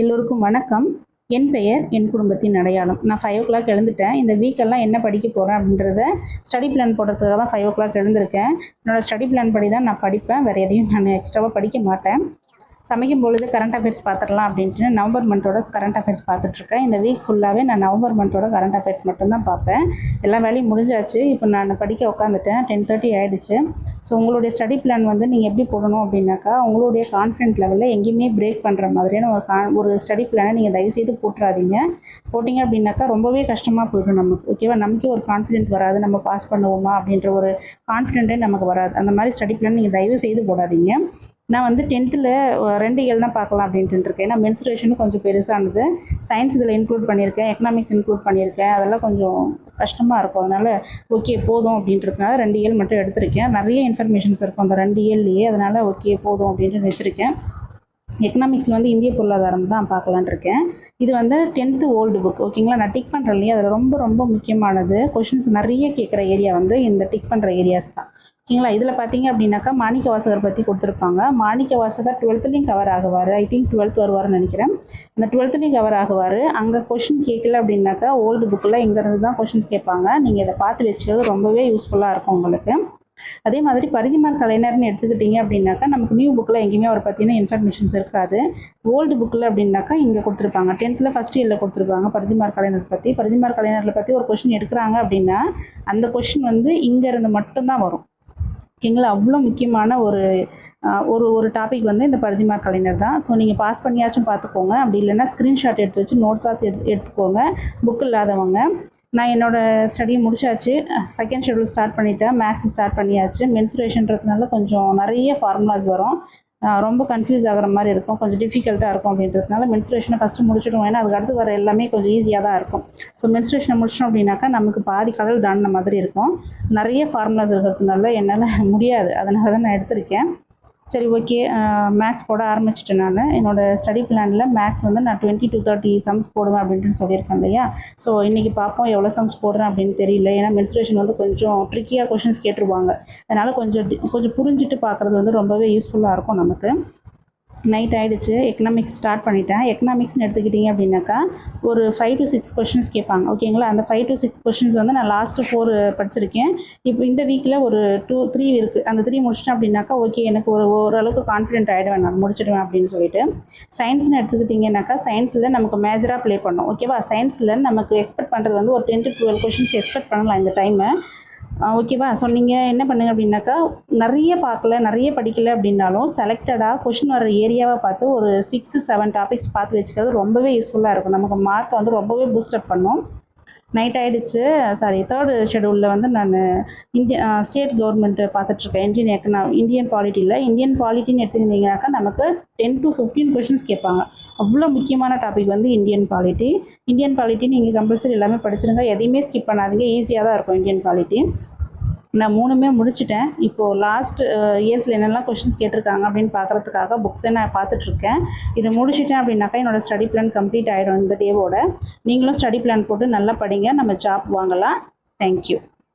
எல்லோருக்கும் வணக்கம். என் பெயர் என் குடும்பத்தின் அடையாளம். நான் ஃபைவ் ஓ கிளாக் எழுந்துட்டேன். இந்த வீக்கெல்லாம் என்ன படிக்க போகிறேன் அப்படின்றத ஸ்டடி பிளான் போடுறதுக்காக தான் ஃபைவ் ஓ கிளாக் எழுந்திருக்கேன். என்னோடய ஸ்டடி பிளான் படி தான் நான் படிப்பேன். வேறு எதையும் நான் எக்ஸ்ட்ராவாக படிக்க மாட்டேன். சமைக்கும் பொழுது கரண்ட் அஃபேர்ஸ் பார்த்துடலாம் அப்படின்ட்டு நவம்பர் மந்தோட கரண்ட் அஃபேர்ஸ் பார்த்துட்ருக்கேன். இந்த வீக் ஃபுல்லாகவே நான் நவம்பர் மந்தோட கரண்ட் அஃபேர்ஸ் மட்டும்தான் பார்ப்பேன். எல்லா வேலையும் முடிஞ்சாச்சு. இப்போ நான் படிக்க உட்காந்துட்டேன் டென் தேர்ட்டி ஆகிடுச்சு ஸோ உங்களுடைய ஸ்டடி பிளான் வந்து நீங்கள் எப்படி போடணும் அப்படின்னாக்கா உங்களுடைய கான்ஃபிடென்ட் லெவலில் எங்கேயுமே பிரேக் பண்ணுற மாதிரியான ஒரு கா ஒரு ஸ்டடி பிளானை நீங்கள் தயவுசெய்து போட்டுறாதீங்க. போட்டிங்க அப்படின்னாக்கா ரொம்பவே கஷ்டமாக போயிடும் நமக்கு. ஓகேவா நமக்கே ஒரு கான்ஃபிடென்ட் வராது. நம்ம பாஸ் பண்ணுவோமா அப்படின்ற ஒரு கான்ஃபிடென்ட்டே நமக்கு வராது. அந்த மாதிரி ஸ்டடி பிளான் நீங்கள் தயவு செய்து போடாதீங்க. நான் வந்து டென்த்தில் ரெண்டு இயல் தான் பார்க்கலாம் அப்படின்ட்டு இருக்கேன் ஏன்னா மென்சுரேஷனும் கொஞ்சம் பெருசானது. சயின்ஸ் இதில் இன்க்ளூட் பண்ணியிருக்கேன். எக்கனாமிக்ஸ் இன்க்ளூட் பண்ணியிருக்கேன். அதெல்லாம் கொஞ்சம் கஷ்டமாக இருக்கும். அதனால் ஓகே போதும் அப்படின்றதுனால ரெண்டு இயல் மட்டும் எடுத்திருக்கேன். நிறைய இன்ஃபர்மேஷன்ஸ் இருக்கும் அந்த ரெண்டு இயல்லையே அதனால் ஓகே போதும் அப்படின்ட்டு வச்சுருக்கேன் எக்கனாமிக்ஸில் வந்து இந்திய பொருளாதாரம் தான் பார்க்கலான் இருக்கேன். இது வந்து டென்த்து ஓல்டு புக் ஓகேங்களா நான் டிக் பண்ணுறேன் இல்லையா? அதில் ரொம்ப ரொம்ப முக்கியமானது. கொஷின்ஸ் நிறைய கேட்குற ஏரியா வந்து இந்த டிக் பண்ணுற ஏரியாஸ் தான். ஓகேங்களா இதில் பார்த்தீங்க அப்படின்னாக்கா மாணிக்க வாசகர் பற்றி கொடுத்துருப்பாங்க. மாணிக்க வாசகர் டுவெல்த்துலேயும் கவர் ஆகுவார். ஐ திங்க் டுவெல்த் வருவார்னு நினைக்கிறேன். அந்த டுவெல்த்துலேயும் கவர் ஆகுவார். அங்கே கொஷின் கேட்கல அப்படின்னாக்கா ஓல்டு புக்கில் இங்கேருந்து தான் கொஷின்ஸ் கேட்பாங்க. நீங்கள் இதை பார்த்து வச்சுக்கிறது ரொம்பவே யூஸ்ஃபுல்லாக இருக்கும் உங்களுக்கு. அதே மாதிரி பரிதிமார் கலைஞர்னு எடுத்துக்கிட்டிங்க அப்படின்னாக்கா நமக்கு நியூ புக்கில் எங்கேயுமே அவரை பற்றின இன்ஃபர்மேஷன்ஸ் இருக்காது. ஓல்டு புக்கில் அப்படின்னாக்கா இங்கே கொடுத்துருப்பாங்க. டென்த்தில் ஃபஸ்ட் இயரில் கொடுத்துருப்பாங்க பரிதிமார் கலைஞர் பற்றி பரிதிமார் கலைஞர்களை பற்றி ஒரு கொஷின் எடுக்கிறாங்க அப்படின்னா அந்த கொஷின் வந்து இங்கேருந்து மட்டும்தான் வரும். ஓகேங்களா அவ்வளோ முக்கியமான ஒரு ஒரு ஒரு டாபிக் வந்து இந்த பரிதிமார் கலைஞர் தான். ஸோ நீங்கள் பாஸ் பண்ணியாச்சும் பார்த்துக்கோங்க. அப்படி இல்லைன்னா ஸ்க்ரீன்ஷாட் எடுத்து வச்சு நோட்ஸாக எடுத்து எடுத்துக்கோங்க. புக் இல்லாதவங்க. நான் என்னோடய ஸ்டடியை முடிச்சாச்சு. செகண்ட் ஷெடியூல் ஸ்டார்ட் பண்ணிட்டேன். மேக்ஸ் ஸ்டார்ட் பண்ணியாச்சு. மென்சுரேஷன்றதுனால கொஞ்சம் நிறைய ஃபார்முலாஸ் வரும். ரொம்ப கன்ஃபியூஸ் ஆகிற மாதிரி இருக்கும். கொஞ்சம் டிஃபிகல்ட்டாக இருக்கும் அப்படின்றதுனால மென்ஸ்ட்ரேஷனை ஃபஸ்ட்டு முடிச்சிடுவோம். ஏன்னா அதுக்கு அடுத்து வர எல்லாமே கொஞ்சம் ஈஸியாக தான் இருக்கும். ஸோ மென்ஸ்ட்ரேஷனை முடிச்சிட்டோம் அப்படின்னாக்கா நமக்கு பாதி கடல் தாண்டின மாதிரி இருக்கும். நிறைய ஃபார்முலாஸ் இருக்கிறதுனால என்னால் முடியாது. அதனால தான் நான் எடுத்திருக்கேன். சரி ஓகே மேக்ஸ் போட ஆரம்பிச்சிட்டேன் நான். என்னோடய ஸ்டடி பிளானில் மேக்ஸ் வந்து நான் டுவெண்ட்டி டூ தேர்ட்டி சம்ஸ் போடுவேன் அப்படின்ட்டு சொல்லியிருக்கேன் இல்லையா? ஸோ இன்றைக்கி பார்ப்போம் எவ்வளோ சம்ஸ் போடுறேன் அப்படின்னு தெரியல. ஏன்னா மென்ஸ்ட்ரேஷன் வந்து கொஞ்சம் ட்ரிக்கியாக கொஷின்ஸ் கேட்டுருவாங்க அதனால் கொஞ்சம் கொஞ்சம் புரிஞ்சுட்டு பார்க்குறது வந்து ரொம்பவே யூஸ்ஃபுல்லாக இருக்கும் நமக்கு. நைட் ஆகிடுச்சு எக்கனாமிக்ஸ் ஸ்டார்ட் பண்ணிட்டேன். எக்கனாமிக்ஸ்னு எடுத்துக்கிட்டிங்க அப்படின்னாக்கா ஒரு ஃபைவ் டு சிக்ஸ் கொஷின்ஸ் கேட்பாங்க. ஓகேங்களா அந்த ஃபைவ் டு சிக்ஸ் கொஷின்ஸ் வந்து நான் லாஸ்ட்டு ஃபோர் படிச்சிருக்கேன். இப்போ இந்த வீக்கில் ஒரு டூ த்ரீ இருக்குது அந்த த்ரீ முடிச்சிட்டேன் அப்படின்னாக்கா ஓகே எனக்கு ஒரு ஓரளவுக்கு கான்ஃபிடென்ட் ஆகிடுவேன் நான். முடிச்சிடுவேன் அப்படின்னு சொல்லிட்டு. சயின்ஸ்னு எடுத்துக்கிட்டிங்கனாக்கா சயின்ஸில் நமக்கு மேஜராக ப்ளே பண்ணோம் ஓகேவா சயின்ஸில் நமக்கு எக்ஸ்பெக்ட் பண்ணுறது வந்து ஒரு ten to twelve questions expect பண்ணலாம் இந்த டைமை ஓகேவா ஸோ நீங்கள் என்ன பண்ணுங்க அப்படின்னாக்கா நிறைய பார்க்கல நிறைய படிக்கல அப்படின்னாலும் செலக்டடாக கொஷின் வர ஏரியாவை பார்த்து ஒரு சிக்ஸ் செவன் டாபிக்ஸ் பார்த்து வச்சுக்கிறது ரொம்பவே யூஸ்ஃபுல்லாக இருக்கும். நமக்கு மார்க்கை வந்து ரொம்பவே பூஸ்டப் பண்ணும். நைட் ஆகிடுச்சு சாரி தேர்டு ஷெடியூலில் வந்து நான் இந்திய ஸ்டேட் கவர்மெண்ட்டு பார்த்துட்ருக்கேன் இந்தியன் எக்கனா இந்தியன் பாலிட்டியில் இந்தியன் பாலிட்டின்னு எடுத்துக்கிட்டிங்கனாக்கா நமக்கு டென் டு ஃபிஃப்டீன் கொஷின்ஸ் கேட்பாங்க. அவ்வளோ முக்கியமான டாபிக் வந்து இந்தியன் பாலிட்டி இந்தியன் பாலிட்டி நீங்கள் கம்பல்சரி எல்லாமே படிச்சிருங்க. எதையுமே ஸ்கிப் பண்ணாதீங்க. ஈஸியாக தான் இருக்கும் இந்தியன் பாலிட்டி நான் மூணுமே முடிச்சுட்டேன். இப்போது லாஸ்ட் இயர்ஸில் என்னெல்லாம் கொஷின்ஸ் கேட்டிருக்காங்க அப்படின்னு பார்க்குறதுக்காக புக்ஸை நான் பார்த்துட்ருக்கேன். இதை முடிச்சிட்டேன் அப்படின்னாக்கா என்னோடய ஸ்டடி பிளான் கம்ப்ளீட் ஆகிடும் இந்த டேவோட நீங்களும் ஸ்டடி பிளான் போட்டு நல்லா படிங்க. நம்ம ஜாப் வாங்கலாம். தேங்க்யூ